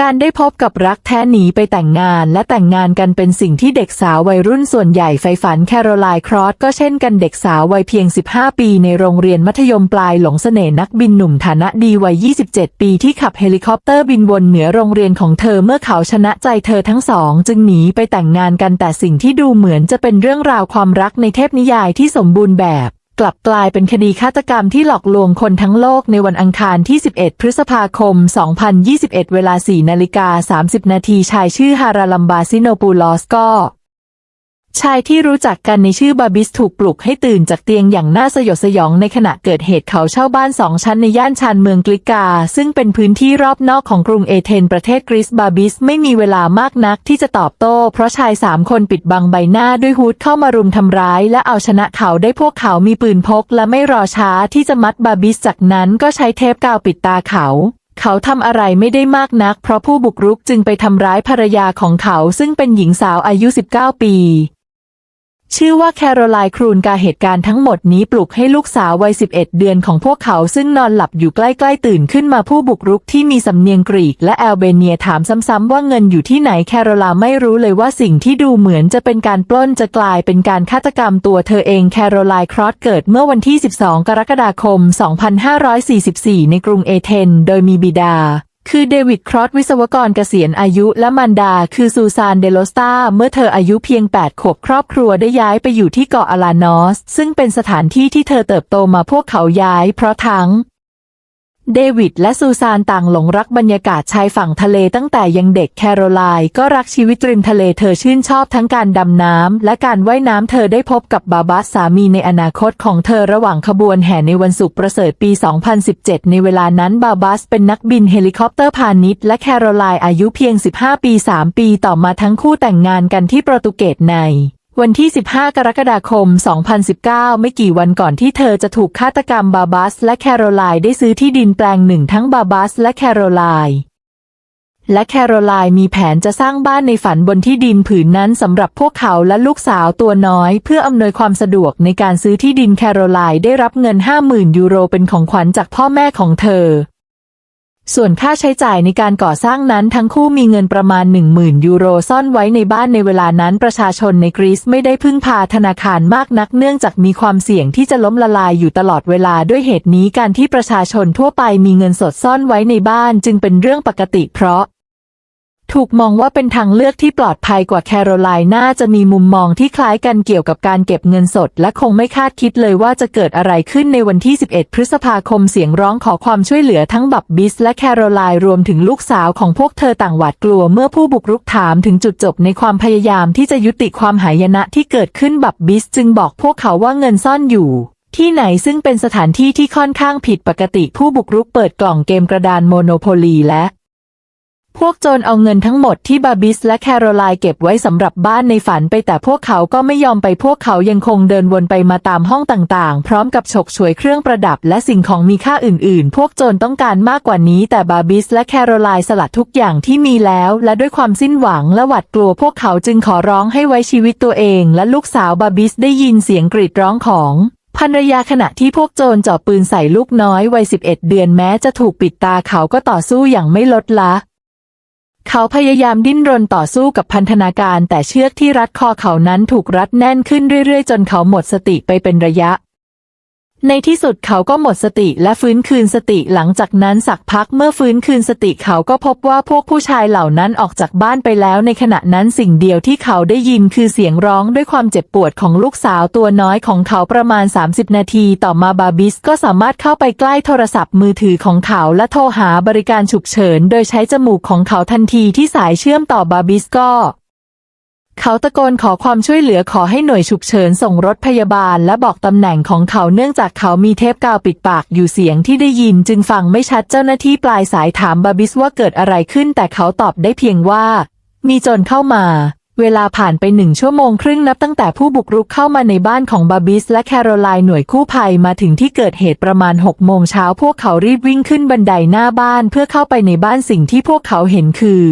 การได้พบกับรักแท้หนีไปแต่งงานและแต่งงานกันเป็นสิ่งที่เด็กสาววัยรุ่นส่วนใหญ่ใฝ่ฝันแคโรไลน์ครอสก็เช่นกันเด็กสาววัยเพียง 15 ปีในโรงเรียนมัธยมปลายหลงเสน่ห์นักบินหนุ่มฐานะดีวัย 27 ปีที่ขับเฮลิคอปเตอร์บินวนเหนือโรงเรียนของเธอเมื่อเขาชนะใจเธอทั้งสอง จึงหนีไปแต่งงานกันแต่สิ่งที่ดูเหมือนจะเป็นเรื่องราวความรักในเทพนิยายที่สมบูรณ์แบบ กลับกลายเป็นคดีฆาตกรรมที่หลอกลวงคนทั้งโลกในวันอังคารที่ 11 พฤษภาคม 2021 เวลา 4 นาฬิกา 30 นาทีชายชื่อฮาราลัมบาซิโนปูลอสก็ ชายที่รู้จักกันในชื่อบาบิสถูกปลุกให้ตื่นจากเตียงอย่างน่าสยดสยองในขณะเกิดเหตุเขาเช่าบ้านสองชั้นในย่านชานเมืองกลิกา ซึ่งเป็นพื้นที่รอบนอกของกรุงเอเธนประเทศกรีซบาบิสไม่มีเวลามากนักที่จะตอบโต้ เพราะชายสามคนปิดบังใบหน้าด้วยฮูดเข้ามารุมทำร้าย และเอาชนะเขาได้พวกเขามีปืนพก และไม่รอช้าที่จะมัดบาบิสจากนั้นก็ใช้เทปกาวปิดตาเขาเขาทำอะไรไม่ได้มากนัก เพราะผู้บุกรุกจึงไปทำร้ายภรรยาของเขาซึ่งเป็นหญิงสาวอายุ 19 ปี ชื่อว่าแคโรไลน์ครูนกาเหตุการณ์ทั้งหมดนี้ปลุกให้ลูกสาววัย 11 เดือนของพวกเขาซึ่งนอนหลับอยู่ใกล้ๆตื่นขึ้นมาผู้บุกรุกที่มีสำเนียงกรีกและแอลเบเนียถามซ้ำๆว่าเงินอยู่ที่ไหนแคโรไลน์ไม่รู้เลยว่าสิ่งที่ดูเหมือนจะเป็นการปล้นจะกลายเป็นการฆาตกรรมตัวเธอเองแคโรไลน์ครอสเกิดเมื่อวันที่ 12 กรกฎาคม 2544 ในกรุงเอเธน โดยมีบิดา คือเดวิดครอสวิศวกรเกษียณอายุและมันดาคือซูซานเดโลสตาเมื่อเธออายุเพียง 8 ขวบครอบครัวได้ย้ายไปอยู่ที่เกาะอลานอส ซึ่งเป็นสถานที่ที่เธอเติบโตมาพวกเขาย้ายเพราะทั้ง เดวิดและซูซานต่างหลงรักบรรยากาศชายฝั่งทะเลตั้งแต่ยังเด็กแคโรไลน์ก็รักชีวิตริมทะเลเธอชื่นชอบทั้งการดำน้ำและการว่ายน้ำเธอได้พบกับบาบัสสามีในอนาคตของเธอระหว่างขบวนแห่ในวันศุกร์ประเสริฐปี 2017 ในเวลานั้นบาบัสเป็นนักบินเฮลิคอปเตอร์พาณิชย์และแคโรไลน์อายุเพียง 15 ปี 3 ปีต่อมาทั้งคู่แต่งงานกันที่โปรตุเกสใน วันที่ 15 กรกฎาคม 2019 ไม่กี่วันก่อนที่เธอจะถูกฆาตกรรมบาบัสและแคโรไลน์ได้ซื้อที่ดินแปลงหนึ่งทั้งบาบัสและแคโรไลน์และแคโรไลน์มีแผนจะสร้างบ้านในฝันบนที่ดินผืนนั้นสำหรับพวกเขาและลูกสาวตัวน้อย เพื่ออำนวยความสะดวกในการซื้อที่ดินแคโรไลน์ได้รับเงิน 50,000 ยูโรเป็นของขวัญจากพ่อแม่ของเธอ ส่วนค่าใช้จ่ายในการก่อสร้างนั้นทั้งคู่มีเงินประมาณ 10,000 ยูโรซ่อนไว้ในบ้านในเวลานั้นประชาชนในกรีซไม่ได้พึ่งพาธนาคารมากนักเนื่องจากมีความเสี่ยงที่จะล้มละลายอยู่ตลอดเวลาด้วยเหตุนี้การที่ประชาชนทั่วไปมีเงินสดซ่อนไว้ในบ้านจึงเป็นเรื่องปกติเพราะ ถูกมองว่าเป็นทางเลือกที่ปลอดภัยกว่าแคโรไลน์น่าจะมีมุมมองที่คล้ายกันเกี่ยวกับการเก็บเงินสด และคงไม่คาดคิดเลยว่าจะเกิดอะไรขึ้นในวันที่ 11 พฤษภาคมเสียงร้องขอความช่วยเหลือทั้งบับบิสและแคโรไลน์รวมถึงลูกสาวของพวกเธอต่างหวาดกลัวเมื่อผู้บุกรุกถามถึงจุดจบในความพยายามที่จะยุติความหายนะที่เกิดขึ้นบับบิสจึงบอกพวกเขาว่าเงินซ่อนอยู่ที่ไหนซึ่งเป็นสถานที่ที่ค่อนข้างผิดปกติผู้บุกรุกเปิดกล่องเกมกระดานโมโนโพลีและ พวกโจรเอาเงินทั้งหมดที่บาบิสและแคโรไลน์เก็บไว้สำหรับบ้านในฝันไปแต่พวกเขาก็ไม่ยอมไปพวกเขายังคงเดินวนไปมาตามห้องต่างๆ พร้อมกับฉกฉวยเครื่องประดับและสิ่งของมีค่าอื่นๆ พวกโจรต้องการมากกว่านี้แต่บาบิสและแคโรไลน์สลัดทุกอย่างที่มีแล้ว และด้วยความสิ้นหวังและหวาดกลัวพวกเขาจึงขอร้องให้ไว้ชีวิตตัวเอง และลูกสาวบาบิสได้ยินเสียงกรีดร้องของภรรยาขณะที่พวกโจรจ่อปืนใส่ลูกน้อยวัย 11 เดือนแม้จะถูกปิดตาเขาก็ต่อสู้อย่างไม่ลดละ เขาพยายามดิ้นรนต่อสู้กับพันธนาการ แต่เชือกที่รัดคอเขานั้นถูกรัดแน่นขึ้นเรื่อยๆ จนเขาหมดสติไปเป็นระยะ ในที่สุดเขาก็หมดสติและฟื้นคืนสติหลังจากนั้นสักพักเมื่อฟื้นคืนสติเขาก็พบว่าพวกผู้ชายเหล่านั้นออกจากบ้านไปแล้ว ในขณะนั้นสิ่งเดียวที่เขาได้ยินคือเสียงร้องด้วยความเจ็บปวดของลูกสาวตัวน้อยของเขาประมาณ 30 นาทีต่อมาบาบิสก็สามารถเข้าไปใกล้โทรศัพท์มือถือของเขาและโทรหาบริการฉุกเฉิน โดยใช้จมูกของเขาทันทีที่สายเชื่อมต่อบาบิสก็ เขาตะโกนขอความช่วยเหลือขอให้หน่วยฉุกเฉินส่งรถพยาบาลและบอกตำแหน่งของเขาเนื่องจากเขามีเทปกาวปิดปากอยู่เสียงที่ได้ยินจึงฟังไม่ชัดเจ้าหน้าที่ปลายสายถามบาบิสว่าเกิดอะไรขึ้นแต่เขาตอบได้เพียงว่า มีโจรเข้ามา เวลาผ่านไปหนึ่งชั่วโมงครึ่งนับตั้งแต่ผู้บุกรุกเข้ามาในบ้านของบาบิสและแคโรไลน์หน่วยกู้ภัยมาถึงที่เกิดเหตุประมาณ6โมงเช้าพวกเขารีบวิ่งขึ้นบันไดหน้าบ้านเพื่อเข้าไปในบ้านสิ่งที่พวกเขาเห็นคือ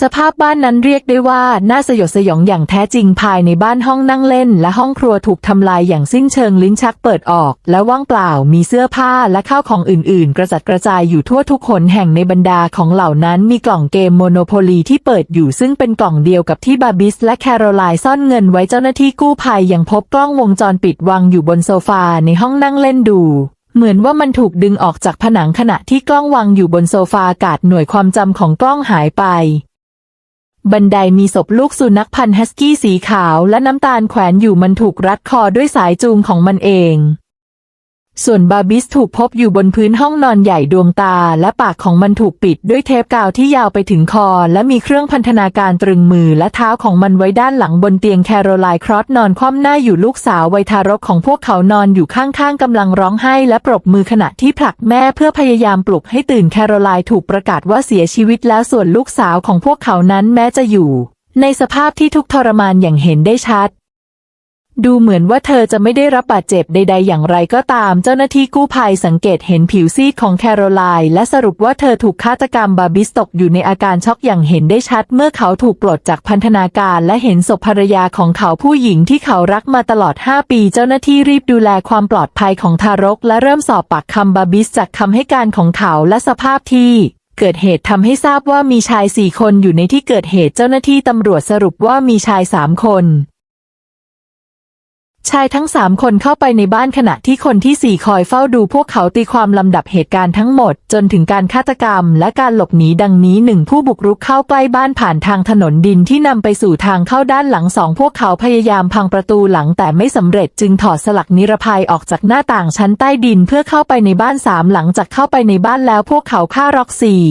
สภาพบ้านนั้นเรียกได้ว่าน่าสยดสยองอย่างแท้จริงภายในบ้านห้องนั่งเล่น และห้องครัวถูกทำลายอย่างสิ้นเชิงลิ้นชักเปิดออก และว่างเปล่ามีเสื้อผ้าและข้าวของอื่น ๆ กระจัดกระจายอยู่ทั่วทุกหนแห่งในบรรดาของเหล่านั้นมีกล่องเกมโมโนโพลีที่เปิดอยู่ซึ่งเป็นกล่องเดียวกับที่บาบิสและแคโรไลน์ซ่อนเงินไว้เจ้าหน้าที่กู้ภัยยังพบกล้องวงจรปิดวางอยู่บนโซฟาในห้องนั่งเล่นดูเหมือนว่ามันถูกดึงออกจากผนังขณะที่กล้องวางอยู่บนโซฟาอากาศหน่วยความจำของกล้องหายไป บันไดมีศพลูกสุนัขพันธุ์ฮัสกี้สีขาวและน้ำตาลแขวนอยู่มันถูกรัดคอด้วยสายจูงของมันเอง ส่วนบาบิสถูกพบอยู่บนพื้นห้องนอนใหญ่ดวงตา และปากของมันถูกปิดด้วยเทปกาวที่ยาวไปถึงคอ และมีเครื่องพันธนาการตรึงมือและเท้าของมันไว้ด้านหลังบนเตียงแคโรไลน์ครอสนอนคว่ำหน้าอยู่ลูกสาววัยทารกของพวกเขานอนอยู่ข้างๆกำลังร้องไห้และปรบมือขณะที่ผลักแม่เพื่อพยายามปลุกให้ตื่นแคโรไลน์ถูกประกาศว่าเสียชีวิตแล้วส่วนลูกสาวของพวกเขานั้นแม้จะอยู่ ในสภาพที่ทุกทรมานอย่างเห็นได้ชัด ดูเหมือนว่าเธอจะไม่ได้รับบาดเจ็บใด ๆ อย่างไรก็ตาม เจ้าหน้าที่กู้ภัยสังเกตเห็นผิวซีดของแคโรไลน์และสรุปว่าเธอถูกฆาตกรรมบาบิสตกอยู่ในอาการช็อกอย่างเห็นได้ชัด เมื่อเขาถูกปลดจากพันธนาการและเห็นศพภรรยาของเขาผู้หญิงที่เขารักมาตลอด 5 ปี เจ้าหน้าที่รีบดูแลความปลอดภัยของทารก และเริ่มสอบปากคำบาบิสจากคำให้การของเขาและสภาพที่เกิดเหตุทำให้ทราบว่ามีชายสี่คนอยู่ในที่เกิดเหตุเจ้าหน้าที่ตำรวจสรุปว่ามีชายสามคน ชายทั้งสามคนเข้าไปในบ้านขณะที่คนที่สี่คอยเฝ้าดูพวกเขาตีความลำดับเหตุการณ์ทั้งหมด จนถึงการฆาตกรรม และการหลบหนีดังนี้หนึ่งผู้บุกรุกเข้าใกล้บ้านผ่านทางถนนดินที่นำไปสู่ทางเข้าด้านหลังสองพวกเขาพยายามพังประตูหลังแต่ไม่สำเร็จจึงถอดสลักนิรภัยออกจากหน้าต่างชั้นใต้ดินเพื่อเข้าไปในบ้านสามหลังจากเข้าไปในบ้านแล้วพวกเขาฆ่าร็อกซี่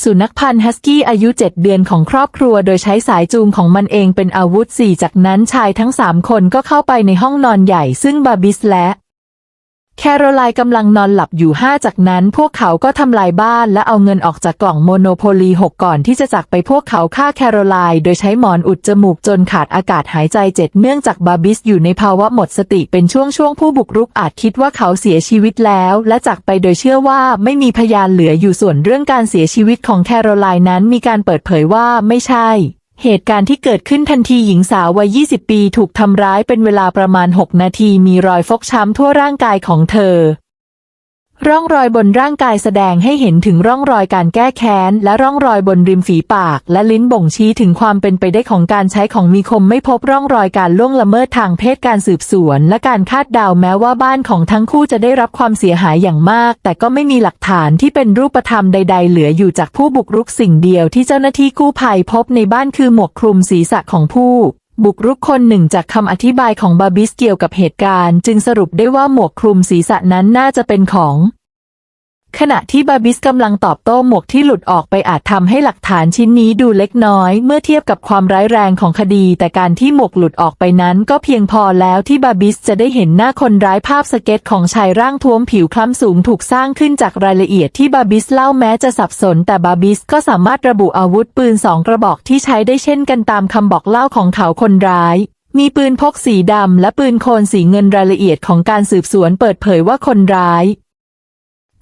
สุนัขพันธุ์ฮัสกี้อายุ 7 เดือนของครอบครัวโดยใช้สายจูงของมันเองเป็นอาวุธสี่จากนั้นชายทั้งสามคนก็เข้าไปในห้องนอนใหญ่ซึ่งบาบิสและ แคโรไลน์กำลังนอนหลับอยู่ห้าจากนั้นพวกเขาก็ทำลายบ้านและเอาเงินออกจากกล่องโมโนโพลีหกก่อนที่จะจากไปพวกเขาฆ่าแคโรไลน์โดยใช้หมอนอุดจมูกจนขาดอากาศหายใจเจ็ดเนื่องจากบาบิสอยู่ในภาวะหมดสติเป็นช่วงช่วงๆผู้บุกรุกอาจคิดว่าเขาเสียชีวิตแล้ว และจากไปโดยเชื่อว่าไม่มีพยานเหลืออยู่ส่วนเรื่องการเสียชีวิตของแคโรไลน์นั้นมีการเปิดเผยว่าไม่ใช่ เหตุการณ์ที่เกิดขึ้นทันทีหญิงสาววัย 20 ปีถูกทำร้ายเป็นเวลาประมาณ 6 นาทีมีรอยฟกช้ำทั่วร่างกายของเธอ ร่องรอยบนร่างกายแสดงให้เห็นถึงร่องรอยการแก้แค้น และร่องรอยบนริมฝีปาก และลิ้นบ่งชี้ถึงความเป็นไปได้ของการใช้ของมีคมไม่พบร่องรอยการล่วงละเมิดทางเพศการสืบสวน และการคาดเดาแม้ว่าบ้านของทั้งคู่จะได้รับความเสียหายอย่างมาก แต่ก็ไม่มีหลักฐานที่เป็นรูปธรรมใด ๆ เหลืออยู่จากผู้บุกรุกสิ่งเดียวที่เจ้าหน้าที่กู้ภัยพบในบ้านคือหมวกคลุมศีรษะของผู้ บุกรุกคนหนึ่งจากคำอธิบายของบาบิสเกี่ยวกับเหตุการณ์ จึงสรุปได้ว่าหมวกคลุมศีรษะนั้นน่าจะเป็นของ ขณะที่บาบิสกำลังตอบโต้หมวกที่หลุดออกไปอาจทำให้หลักฐานชิ้นนี้ดูเล็กน้อย เมื่อเทียบกับความร้ายแรงของคดี แต่การที่หมวกหลุดออกไปนั้น ก็เพียงพอแล้วที่บาบิสจะได้เห็นหน้าคนร้ายภาพสเก็ตของชายร่างท้วมผิวคล้ำสูงถูกสร้างขึ้นจากรายละเอียดที่บาบิสเล่าแม้จะสับสน แต่บาบิสก็สามารถระบุอาวุธปืนสองกระบอกที่ใช้ได้เช่นกันตามคำบอกเล่าของเขาคนร้ายมีปืนพกสีดำและปืนโคนสีเงินรายละเอียดของการสืบสวนเปิดเผยว่าคนร้าย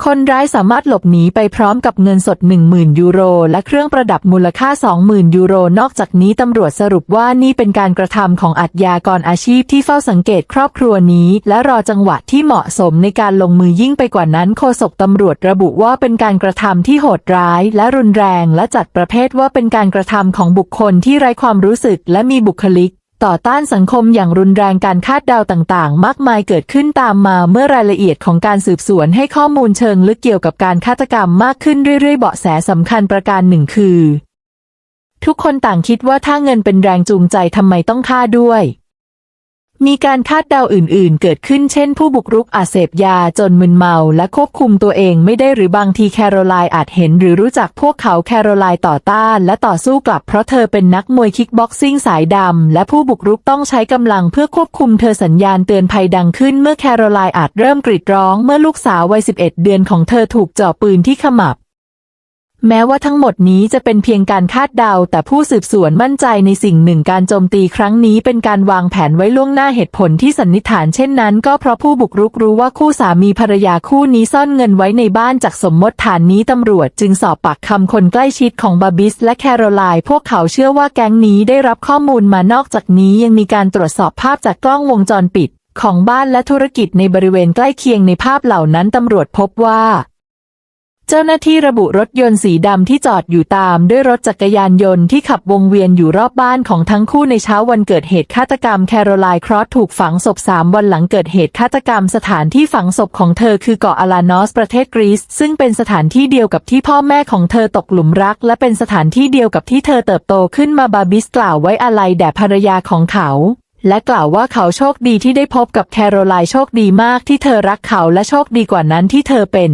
คนร้ายสามารถหลบหนีไปพร้อมกับเงินสด 10,000 ยูโร และเครื่องประดับมูลค่า 20,000 ยูโร นอกจากนี้ตำรวจสรุปว่านี่เป็นการกระทำของอาชญากรอาชีพที่เฝ้าสังเกตครอบครัวนี้ และรอจังหวะที่เหมาะสมในการลงมือยิ่งไปกว่านั้นโฆษกตำรวจระบุว่าเป็นการกระทำที่โหดร้าย และรุนแรง และจัดประเภทว่าเป็นการกระทำของบุคคลที่ไร้ความรู้สึกและมีบุคลิก ต่อต้านสังคมอย่างรุนแรงการคาดเดาต่างๆ มากมายเกิดขึ้นตามมาเมื่อรายละเอียดของการสืบสวนให้ข้อมูลเชิงลึกเกี่ยวกับการฆาตกรรมมากขึ้นเรื่อยๆ เบาะแสสำคัญประการหนึ่งคือ ทุกคนต่างคิดว่าถ้าเงินเป็นแรงจูงใจทำไมต้องฆ่าด้วย มีการคาดเดาอื่นๆ เกิดขึ้นเช่นผู้บุกรุกอาจเสพยาจนมึนเมาและควบคุมตัวเองไม่ได้หรือบางทีแคโรไลน์อาจเห็นหรือรู้จักพวกเขาแคโรไลน์ต่อต้านและต่อสู้กลับเพราะเธอเป็นนักมวยคิกบ็อกซิ่งสายดำและผู้บุกรุกต้องใช้กำลังเพื่อควบคุมเธอสัญญาณเตือนภัยดังขึ้นเมื่อแคโรไลน์อาจเริ่มกรีดร้องเมื่อลูกสาววัย 11 เดือนของเธอถูกเจ่อปืนที่ขมับ แม้ว่าทั้งหมดนี้จะเป็นเพียงการคาดเดา แต่ผู้สืบสวนมั่นใจในสิ่งหนึ่งการโจมตีครั้งนี้เป็นการวางแผนไว้ล่วงหน้าเหตุผลที่สันนิษฐานเช่นนั้น ก็เพราะผู้บุกรุกรู้ว่าคู่สามีภรรยาคู่นี้ซ่อนเงินไว้ในบ้านจากสมมติฐานนี้ตำรวจจึงสอบปากคำคนใกล้ชิดของบาบิสและแคโรไลน์พวกเขาเชื่อว่าแก๊งนี้ได้รับข้อมูลมานอกจากนี้ยังมีการตรวจสอบภาพจากกล้องวงจรปิด ของบ้านและธุรกิจในบริเวณใกล้เคียงในภาพเหล่านั้นตำรวจพบว่า เจ้าหน้าที่ระบุรถยนต์สีดำที่จอดอยู่ตามด้วยรถจักรยานยนต์ที่ขับวงเวียนอยู่รอบบ้านของทั้งคู่ในเช้าวันเกิดเหตุฆาตกรรมแคโรไลน์ครอสถูกฝังศพสามวันหลังเกิดเหตุฆาตกรรมสถานที่ฝังศพของเธอคือเกาะอาลานอสประเทศกรีซซึ่งเป็นสถานที่เดียวกับที่พ่อแม่ของเธอตกหลุมรัก และเป็นสถานที่เดียวกับที่เธอเติบโตขึ้นมาบาบิสกล่าวไว้อาลัยแด่ภรรยาของเขาและกล่าวว่าเขาโชคดีที่ได้พบกับแคโรไลน์โชคดีมากที่เธอรักเขาและโชคดีกว่านั้นที่เธอเป็น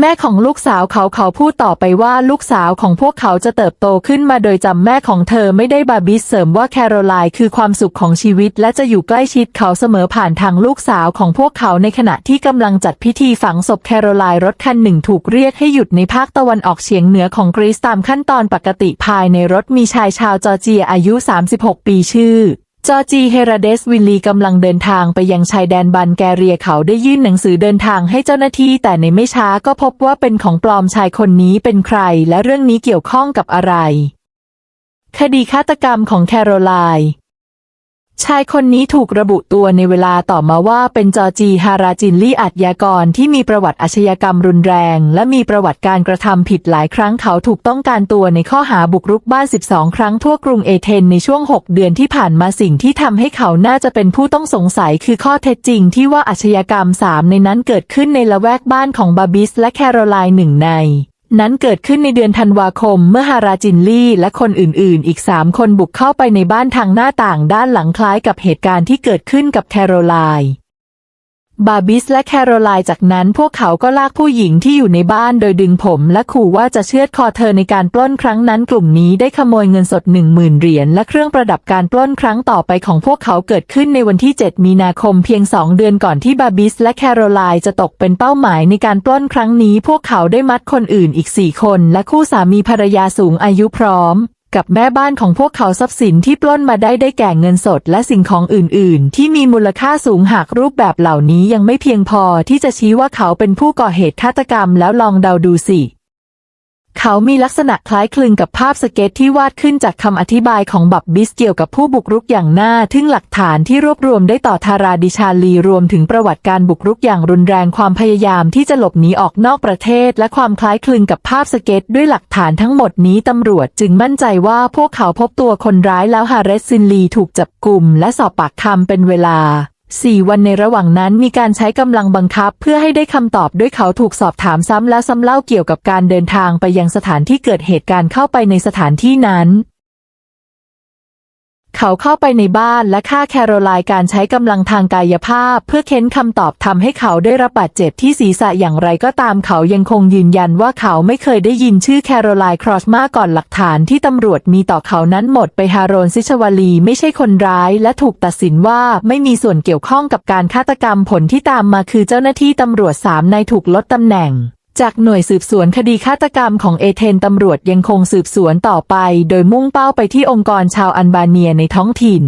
แม่ของลูกสาวเขาเขาพูดต่อไปว่าลูกสาวของพวกเขาจะเติบโตขึ้นมาโดยจำแม่ของเธอไม่ได้บาบิสเสริมว่าแคโรไลน์คือความสุขของชีวิต และจะอยู่ใกล้ชิดเขาเสมอผ่านทางลูกสาวของพวกเขาในขณะที่กำลังจัดพิธีฝังศพแคโรไลน์รถคันหนึ่งถูกเรียกให้หยุดในภาคตะวันออกเฉียงเหนือของกรีซตามขั้นตอนปกติภายในรถมีชายชาวจอร์เจียอายุ 36 ปีชื่อ จอจีเฮราเดสวินลีกำลังเดินทางไปยังชายแดนบันแกเรียเขาได้ยื่นหนังสือเดินทางให้เจ้าหน้าที่ แต่ในไม่ช้าก็พบว่าเป็นของปลอมชายคนนี้เป็นใคร และเรื่องนี้เกี่ยวข้องกับอะไร คดีฆาตกรรมของแคโรไลน์ ชายคนนี้ถูกระบุตัวในเวลาต่อมาว่าเป็นจอจีฮาราจินลี่อัจยากรที่มีประวัติอาชญากรรมรุนแรง และมีประวัติการกระทำผิดหลายครั้งเขาถูกต้องการตัวในข้อหาบุกรุกบ้าน 12 ครั้งทั่วกรุงเอเธนในช่วง 6 เดือนที่ผ่านมาสิ่งที่ทำให้เขาน่าจะเป็นผู้ต้องสงสัยคือข้อเท็จจริงที่ว่าอาชญากรรม 3 ในนั้นเกิดขึ้นในละแวกบ้านของบาบิสและแคโรไลน์หนึ่งใน นั้นเกิดขึ้นในเดือนธันวาคม เมื่อฮาราจินลี่และคนอื่นๆ อีกสามคนบุกเข้าไปในบ้านทางหน้าต่างด้านหลังคล้ายกับเหตุการณ์ที่เกิดขึ้นกับแคโรไลน์ บาบิสและแคโรไลน์จากนั้นพวกเขาก็ลากผู้หญิงที่อยู่ในบ้านโดยดึงผมและขู่ว่าจะเชือดคอเธอในการปล้นครั้งนั้นกลุ่มนี้ได้ขโมยเงินสดหนึ่งหมื่นเหรียญและเครื่องประดับการปล้นครั้งต่อไปของพวกเขาเกิดขึ้นในวันที่ 7 มีนาคมเพียงสองเดือนก่อนที่บาบิสและแคโรไลน์จะตกเป็นเป้าหมายในการปล้นครั้งนี้ พวกเขาได้มัดคนอื่นอีกสี่คนและคู่สามีภรรยาสูงอายุพร้อม กับแม่บ้านของพวกเขาทรัพย์สินที่ปล้นมาได้ได้แก่เงินสดและสิ่งของอื่น ๆ ที่มีมูลค่าสูงหากรูปแบบเหล่านี้ยังไม่เพียงพอที่จะชี้ว่าเขาเป็นผู้ก่อเหตุฆาตกรรมแล้วลองเดาดูสิ เขามีลักษณะคล้ายคลึงกับภาพสเก็ตที่วาดขึ้นจากคำอธิบายของบับบิสเกี่ยวกับผู้บุกรุกอย่างน่าทึ่งหลักฐานที่รวบรวมได้ต่อทาราดิชาลีรวมถึงประวัติการบุกรุกอย่างรุนแรงความพยายามที่จะหลบหนีออกนอกประเทศ และความคล้ายคลึงกับภาพสเก็ตด้วยหลักฐานทั้งหมดนี้ตำรวจจึงมั่นใจว่าพวกเขาพบตัวคนร้ายแล้วฮาเรสซินลีถูกจับกลุ่มและสอบปากคำเป็นเวลา สี่วันในระหว่างนั้นมีการใช้กำลังบังคับเพื่อให้ได้คำตอบด้วยเขาถูกสอบถามซ้ำและซ้ำเล่าเกี่ยวกับการเดินทางไปยังสถานที่เกิดเหตุการณ์เข้าไปในสถานที่นั้น เขาเข้าไปในบ้านและฆ่าแคโรไลน์การใช้กำลังทางกายภาพ เพื่อเค้นคำตอบทำให้เขาได้รับบาดเจ็บที่ศีรษะอย่างไรก็ตามเขายังคงยืนยันว่าเขาไม่เคยได้ยินชื่อแคโรไลน์ครอสมาก่อนหลักฐานที่ตำรวจมีต่อเขานั้นหมดไปฮารอนซิชวลีไม่ใช่คนร้ายและถูกตัดสินว่าไม่มีส่วนเกี่ยวข้องกับการฆาตกรรมผลที่ตามมาคือเจ้าหน้าที่ตำรวจสามนายถูกลดตำแหน่ง จากหน่วยสืบสวนคดีฆาตกรรมของเอเธนตำรวจยังคงสืบสวนต่อไป โดยมุ่งเป้าไปที่องค์กรชาวอัลบาเนียในท้องถิ่น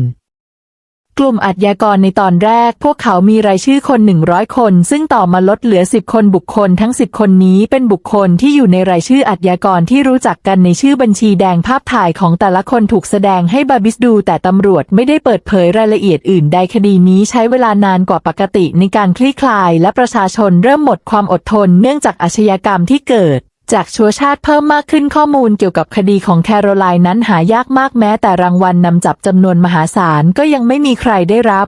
กลุ่มอาชญากรในตอนแรก พวกเขามีรายชื่อคน 100 คน ซึ่งต่อมาลดเหลือ 10 คนบุคคลทั้ง 10 คนนี้เป็นบุคคลที่อยู่ในรายชื่ออาชญากรที่รู้จักกันในชื่อบัญชีแดงภาพถ่ายของแต่ละคนถูกแสดงให้บาบิสดู แต่ตำรวจไม่ได้เปิดเผยรายละเอียดอื่นใดคดีนี้ใช้เวลานานกว่าปกติในการคลี่คลาย และประชาชนเริ่มหมดความอดทนเนื่องจากอาชญากรรมที่เกิด จากชัวชาติเพิ่มมากขึ้นข้อมูลเกี่ยวกับคดีของแคโรไลน์นั้นหายากมากแม้แต่รางวัลนนำจับจำนวนมหาศาลก็ยังไม่มีใครได้รับ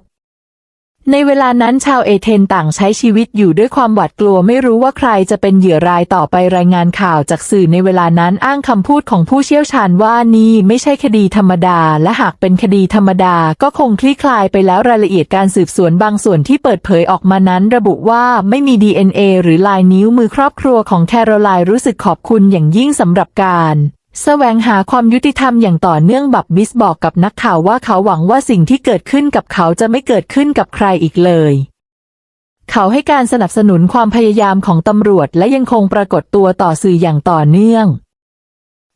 ในเวลานั้นชาวเอเธนต่างใช้ชีวิตอยู่ด้วยความหวาดกลัวไม่รู้ว่าใครจะเป็นเหยื่อรายต่อไปรายงานข่าวจากสื่อในเวลานั้นอ้างคำพูดของผู้เชี่ยวชาญว่านี่ไม่ใช่คดีธรรมดา และหากเป็นคดีธรรมดาก็คงคลี่คลายไปแล้วรายละเอียดการสืบสวนบางส่วนที่เปิดเผยออกมานั้น ระบุว่าไม่มี DNA หรือลายนิ้วมือครอบครัวของแคโรไลน์รู้สึกขอบคุณอย่างยิ่งสำหรับการ แสวงหาความยุติธรรมอย่างต่อเนื่องบับบิสบอกกับนักข่าวว่าเขาหวังว่าสิ่งที่เกิดขึ้นกับเขาจะไม่เกิดขึ้นกับใครอีกเลย เขาให้การสนับสนุนความพยายามของตำรวจและยังคงปรากฏตัวต่อสื่ออย่างต่อเนื่อง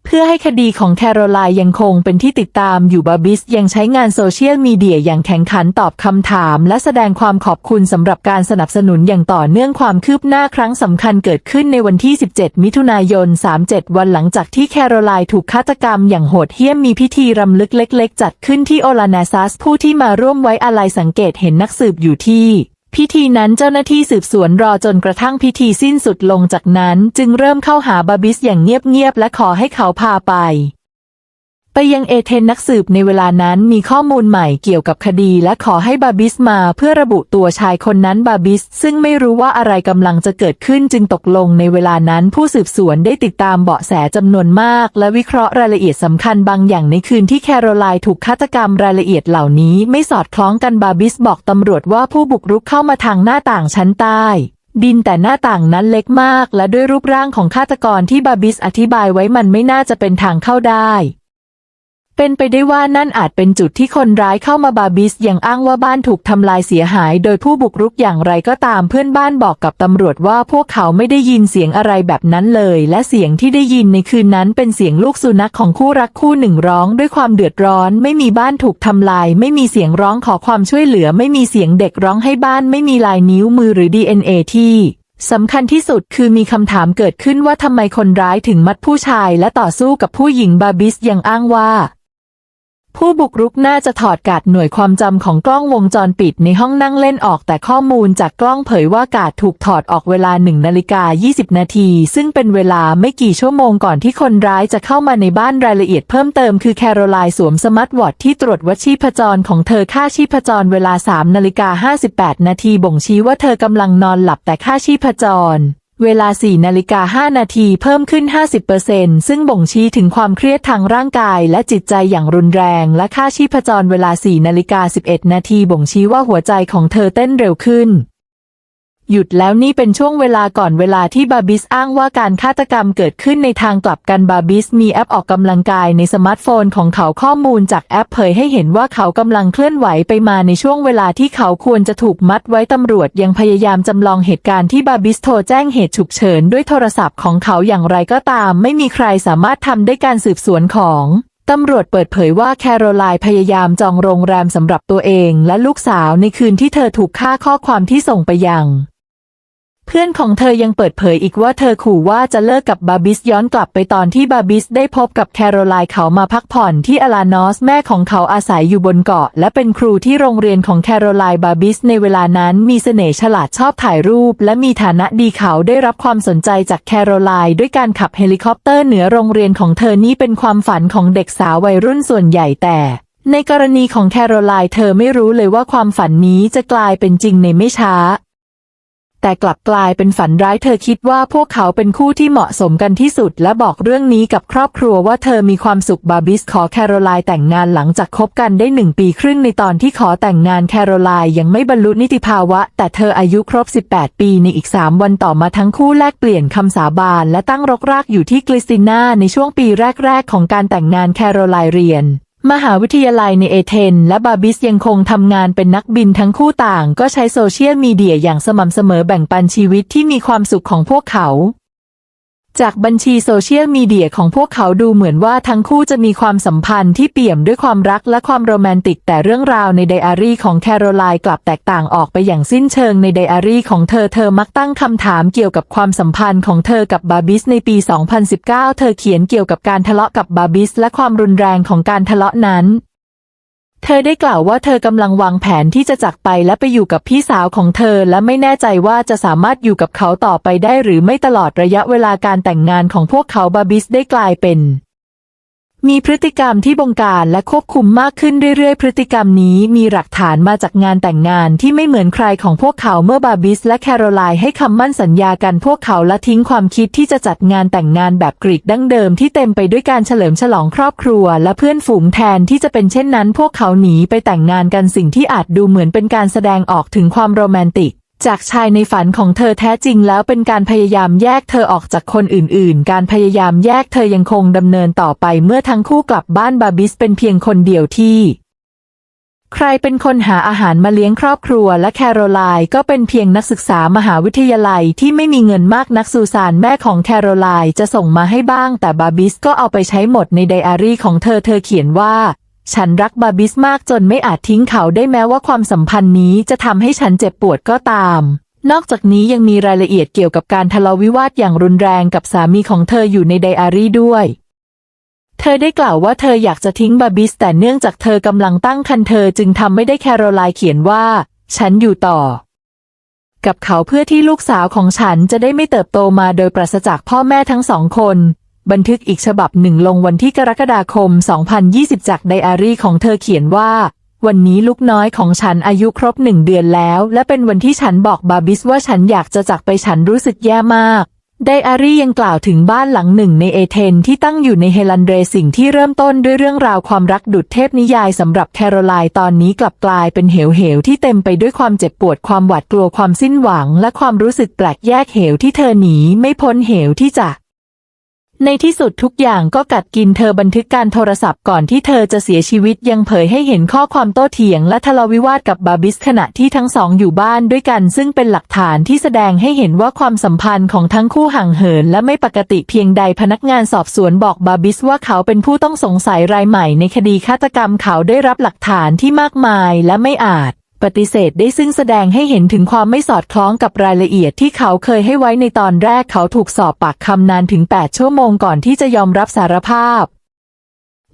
เพื่อให้คดีของแคโรไลน์ยังคงเป็นที่ติดตามอยู่บาบิสยังใช้งานโซเชียลมีเดียอย่างแข่งขันตอบคำถาม และแสดงความขอบคุณสำหรับการสนับสนุนอย่างต่อเนื่องความคืบหน้าครั้งสำคัญเกิดขึ้นในวันที่ 17 มิถุนายน 37 วันหลังจากที่แคโรไลน์ถูกฆาตกรรมอย่างโหดเหี้ยมมีพิธีรำลึกเล็ก ๆ จัดขึ้นที่โอลานาซัสผู้ที่มาร่วมไว้อาลัยสังเกตเห็นนักสืบอยู่ที่ พิธีนั้นเจ้าหน้าที่สืบสวนรอจนกระทั่งพิธีสิ้นสุดลงจากนั้น จึงเริ่มเข้าหาบาบิสอย่างเงียบๆและขอให้เขาพาไป ไปยังเอเธนนักสืบในเวลานั้นมีข้อมูลใหม่เกี่ยวกับคดี และขอให้บาบิสมาเพื่อระบุตัวชายคนนั้นบาบิส ซึ่งไม่รู้ว่าอะไรกำลังจะเกิดขึ้นจึงตกลงในเวลานั้นผู้สืบสวนได้ติดตามเบาะแสจำนวนมาก และวิเคราะห์รายละเอียดสำคัญบางอย่างในคืนที่แคโรไลน์ถูกฆาตกรรมรายละเอียดเหล่านี้ไม่สอดคล้องกันบาบิสบอกตำรวจว่าผู้บุกรุกเข้ามาทางหน้าต่างชั้นใต้ดินแต่หน้าต่างนั้นเล็กมาก และด้วยรูปร่างของฆาตกรที่บาบิสอธิบายไว้มันไม่น่าจะเป็นทางเข้าได้ เป็นไปได้ว่านั่นอาจเป็นจุดที่คนร้ายเข้ามาบาบิสยังอ้างว่าบ้านถูกทำลายเสียหาย โดยผู้บุกรุกอย่างไรก็ตามเพื่อนบ้านบอกกับตำรวจว่าพวกเขาไม่ได้ยินเสียงอะไรแบบนั้นเลย และเสียงที่ได้ยินในคืนนั้นเป็นเสียงลูกสุนัขของคู่รักคู่หนึ่งร้องด้วยความเดือดร้อน ไม่มีบ้านถูกทำลาย ไม่มีเสียงร้องขอความช่วยเหลือ ไม่มีเสียงเด็กร้องให้บ้านไม่มีลายนิ้วมือหรือ DNA ที่สำคัญที่สุดคือมีคำถามเกิดขึ้นว่าทำไมคนร้ายถึงมัดผู้ชาย และต่อสู้กับผู้หญิงบาบิสยังอ้างว่า ผู้บุกรุกน่าจะถอดกาดหน่วยความจำของกล้องวงจรปิดในห้องนั่งเล่นออกแต่ข้อมูลจากกล้องเผยว่ากาดถูกถอดออกเวลา1นาฬิกา20 นาที ซึ่งเป็นเวลาไม่กี่ชั่วโมงก่อนที่คนร้ายจะเข้ามาในบ้านรายละเอียดเพิ่มเติมคือแคโรไลน์สวมสมาร์ทวอทที่ตรวจวัดชีพจรของเธอค่าชีพจรเวลา3นาฬิกา58 นาทีบ่งชี้ว่าเธอกำลังนอนหลับแต่ค่าชีพจร เวลา 4 นาฬิกา 5 นาทีเพิ่มขึ้น 50%ซึ่งบ่งชี้ถึงความเครียดทางร่างกายและจิตใจอย่างรุนแรง และค่าชีพจรเวลา 4 นาฬิกา 11 นาทีบ่งชี้ว่าหัวใจของเธอเต้นเร็วขึ้น หยุดแล้วนี่เป็นช่วงเวลาก่อนเวลาที่บาบิสอ้างว่าการฆาตกรรมเกิดขึ้นในทางกลับกันบาบิสมีแอปออกกำลังกายในสมาร์ทโฟนของเขาข้อมูลจากแอปเผยให้เห็นว่าเขากำลังเคลื่อนไหวไปมาในช่วงเวลาที่เขาควรจะถูกมัดไว้ตำรวจยังพยายามจำลองเหตุการณ์ที่บาบิสโทรแจ้งเหตุฉุกเฉินด้วยโทรศัพท์ของเขาอย่างไรก็ตาม ไม่มีใครสามารถทำได้การสืบสวนของตำรวจเปิดเผยว่าแคโรไลน์พยายามจองโรงแรมสำหรับตัวเองและลูกสาวในคืนที่เธอถูกฆ่าข้อความที่ส่งไปยัง พื่อนของเธอยังเปิดเผยอีกว่าเธอขู่ว่าจะเลิกกับบาบิสย้อนกลับไปตอนที่บาบิสได้พบกับแคโรไลน์เขามาพักผ่อนที่อลานอสแม่ของเขาอาศัยอยู่บนเกาะ และเป็นครูที่โรงเรียนของแคโรไลน์บาบิสในเวลานั้นมีเสน่ห์ฉลาดชอบถ่ายรูป และมีฐานะดีเขาได้รับความสนใจจากแคโรไลน์ด้วยการขับเฮลิคอปเตอร์เหนือโรงเรียนของเธอนี่เป็นความฝันของเด็กสาววัยรุ่นส่วนใหญ่แต่ในกรณีของแคโรไลน์เธอไม่รู้เลยว่าความฝันนี้จะกลายเป็นจริงในไม่ช้า แต่กลับกลายเป็นฝันร้ายเธอคิดว่าพวกเขาเป็นคู่ที่เหมาะสมกันที่สุด และบอกเรื่องนี้กับครอบครัวว่าเธอมีความสุขบาบิสขอแคโรไลน์แต่งงานหลังจากคบกันได้หนึ่งปีครึ่งในตอนที่ขอแต่งงานแคโรไลน์ยังไม่บรรลุนิติภาวะ แต่เธออายุครบ 18 ปีในอีก 3 วันต่อมาทั้งคู่แลกเปลี่ยนคำสาบานและตั้งรกรากอยู่ที่กริสติน่าในช่วงปีแรก ๆ ของการแต่งงานแคโรไลน์เรียน มหาวิทยาลัยในเอเธนและบาบิสยังคงทำงานเป็นนักบินทั้งคู่ต่าง ก็ใช้โซเชียลมีเดียอย่างสม่ำเสมอแบ่งปันชีวิตที่มีความสุขของพวกเขา จากบัญชีโซเชียลมีเดียของพวกเขาดูเหมือนว่าทั้งคู่จะมีความสัมพันธ์ที่เปี่ยมด้วยความรักและความโรแมนติก แต่เรื่องราวในไดอารี่ของแคโรไลน์กลับแตกต่างออกไปอย่างสิ้นเชิงในไดอารี่ของเธอเธอมักตั้งคำถามเกี่ยวกับความสัมพันธ์ของเธอกับบาบิสในปี 2019 เธอเขียนเกี่ยวกับการทะเลาะกับบาบิสและความรุนแรงของการทะเลาะนั้น เธอได้กล่าวว่าเธอกำลังวางแผนที่จะจากไปและไปอยู่กับพี่สาวของเธอ และไม่แน่ใจว่าจะสามารถอยู่กับเขาต่อไปได้หรือไม่ตลอดระยะเวลาการแต่งงานของพวกเขาบาบิสได้กลายเป็น มีพฤติกรรมที่บงการและควบคุมมากขึ้นเรื่อยๆ พฤติกรรมนี้มีหลักฐานมาจากงานแต่งงานที่ไม่เหมือนใครของพวกเขาเมื่อบาบิสและแคโรไลน์ให้คำมั่นสัญญากันพวกเขาละทิ้งความคิดที่จะจัดงานแต่งงานแบบกรีกดั้งเดิมที่เต็มไปด้วยการเฉลิมฉลองครอบครัว และเพื่อนฝูงแทนที่จะเป็นเช่นนั้น พวกเขาหนีไปแต่งงานกันสิ่งที่อาจดูเหมือนเป็นการแสดงออกถึงความโรแมนติก จากชายในฝันของเธอแท้จริงแล้วเป็นการพยายามแยกเธอออกจากคนอื่น ๆ การพยายามแยกเธอยังคงดำเนินต่อไปเมื่อทั้งคู่กลับบ้านบาบิสเป็นเพียงคนเดียวที่ ใครเป็นคนหาอาหารมาเลี้ยงครอบครัวและแคโรไลน์ก็เป็นเพียงนักศึกษามหาวิทยาลัยที่ไม่มีเงินมากนักซูซานแม่ของแคโรไลน์จะส่งมาให้บ้างแต่บาบิสก็เอาไปใช้หมดในไดอารี่ของเธอเธอเขียนว่า ฉันรักบาบิสมากจนไม่อาจทิ้งเขาได้แม้ว่าความสัมพันธ์นี้จะทำให้ฉันเจ็บปวดก็ตาม นอกจากนี้ยังมีรายละเอียดเกี่ยวกับการทะเลาะวิวาทอย่างรุนแรงกับสามีของเธออยู่ในไดอารี่ด้วย เธอได้กล่าวว่าเธออยากจะทิ้งบาบิสแต่เนื่องจากเธอกำลังตั้งครรภ์เธอจึงทำไม่ได้แคโรไลน์เขียนว่า ฉันอยู่ต่อ กับเขาเพื่อที่ลูกสาวของฉันจะได้ไม่เติบโตมาโดยปราศจากพ่อแม่ทั้งสองคน บันทึกอีกฉบับหนึ่งลงวันที่กรกฎาคม 2020 จากไดอารี่ของเธอเขียนว่า วันนี้ลูกน้อยของฉันอายุครบหนึ่งเดือนแล้ว และเป็นวันที่ฉันบอกบาบิสว่าฉันอยากจะจากไปฉันรู้สึกแย่มากไดอารี่ยังกล่าวถึงบ้านหลังหนึ่งในเอเธนที่ตั้งอยู่ในเฮลันเดรสิ่งที่เริ่มต้นด้วยเรื่องราวความรักดุจเทพนิยายสำหรับแคโรไลน์ตอนนี้กลับกลายเป็นเหวเหวที่เต็มไปด้วยความเจ็บปวดความหวาดกลัวความสิ้นหวัง และความรู้สึกแปลกแยกเหวที่เธอหนีไม่พ้นเหวที่จะ ในที่สุดทุกอย่างก็กัดกินเธอบันทึกการโทรศัพท์ก่อนที่เธอจะเสียชีวิตยังเผยให้เห็นข้อความโต้เถียงและทะเลาะวิวาทกับบาบิสขณะที่ทั้งสองอยู่บ้านด้วยกัน ซึ่งเป็นหลักฐานที่แสดงให้เห็นว่าความสัมพันธ์ของทั้งคู่ห่างเหินและไม่ปกติเพียงใดพนักงานสอบสวนบอกบาบิสว่าเขาเป็นผู้ต้องสงสัยรายใหม่ในคดีฆาตกรรมเขาได้รับหลักฐานที่มากมายและไม่อาจ ปฏิเสธได้ซึ่งแสดงให้เห็นถึงความไม่สอดคล้องกับรายละเอียดที่เขาเคยให้ไว้ในตอนแรกเขาถูกสอบปากคำนานถึง 8 ชั่วโมงก่อนที่จะยอมรับสารภาพ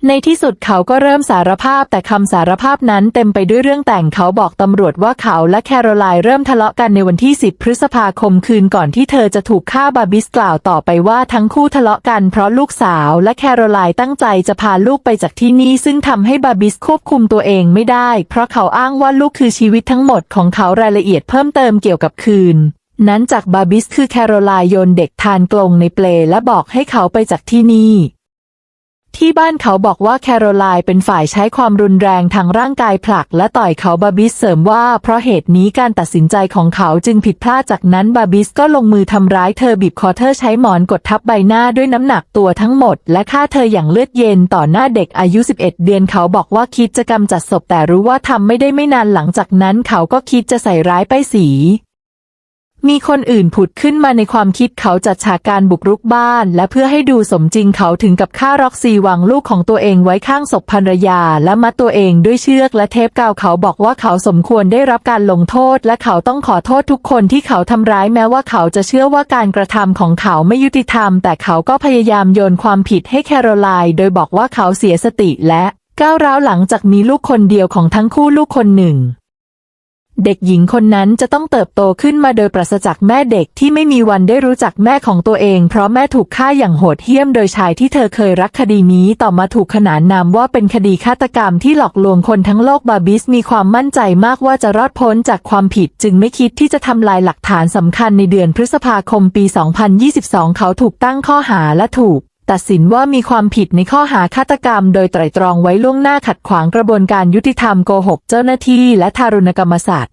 ในที่สุดเขาก็เริ่มสารภาพแต่คำสารภาพนั้นเต็มไปด้วยเรื่องแต่งเขาบอกตำรวจว่าเขาและแคโรไลน์เริ่มทะเลาะกันในวันที่ 10 พฤษภาคมคืนก่อนที่เธอจะถูกฆ่าบาบิสกล่าวต่อไปว่าทั้งคู่ทะเลาะกันเพราะลูกสาวและแคโรไลน์ตั้งใจจะพาลูกไปจากที่นี่ซึ่งทำให้บาบิสควบคุมตัวเองไม่ได้ เพราะเขาอ้างว่าลูกคือชีวิตทั้งหมดของเขารายละเอียดเพิ่มเติมเกี่ยวกับคืนนั้นจากบาบิสคือแคโรไลน์โยนเด็กทานกลงในเปลและบอกให้เขาไปจากที่นี่ ที่บ้านเขาบอกว่าแคโรไลน์เป็นฝ่ายใช้ความรุนแรงทางร่างกายผลัก และต่อยเขาบาบิสเสริมว่าเพราะเหตุนี้การตัดสินใจของเขาจึงผิดพลาดจากนั้นบาบิสก็ลงมือทำร้ายเธอบีบคอเธอใช้หมอนกดทับใบหน้าด้วยน้ำหนักตัวทั้งหมด และฆ่าเธออย่างเลือดเย็นต่อหน้าเด็กอายุ 11 เดือนเขาบอกว่าคิดจะกำจัดศพแต่รู้ว่าทำไม่ได้ไม่นานหลังจากนั้นเขาก็คิดจะใส่ร้ายป้ายสี มีคนอื่นผุดขึ้นมาในความคิดเขาจัดฉากการบุกรุกบ้าน และเพื่อให้ดูสมจริงเขาถึงกับฆ่าร็อกซีวางลูกของตัวเองไว้ข้างศพภรรยา และมัดตัวเองด้วยเชือกและเทปกาวเขาบอกว่าเขาสมควรได้รับการลงโทษ และเขาต้องขอโทษทุกคนที่เขาทำร้ายแม้ว่าเขาจะเชื่อว่าการกระทำของเขาไม่ยุติธรรม แต่เขาก็พยายามโยนความผิดให้แคโรไลน์โดยบอกว่าเขาเสียสติและก้าวร้าวหลังจากมีลูกคนเดียวของทั้งคู่ลูกคนหนึ่ง เด็กหญิงคนนั้นจะต้องเติบโตขึ้นมาโดยปราศจากแม่เด็กที่ไม่มีวันได้รู้จักแม่ของตัวเอง เพราะแม่ถูกฆ่าอย่างโหดเหี้ยมโดยชายที่เธอเคยรักคดีนี้ต่อมาถูกขนานนามว่าเป็นคดีฆาตกรรมที่หลอกลวงคนทั้งโลกบาบิสมีความมั่นใจมากว่าจะรอดพ้นจากความผิดจึงไม่คิดที่จะทำลายหลักฐานสำคัญในเดือนพฤษภาคมปี 2022 เขาถูกตั้งข้อหาและถูก ตัดสินว่ามีความผิดในข้อหาฆาตกรรม โดยไตร่ตรองไว้ล่วงหน้าขัดขวางกระบวนการยุติธรรมโกหกเจ้าหน้าที่และทารุณกรรมศาสตร์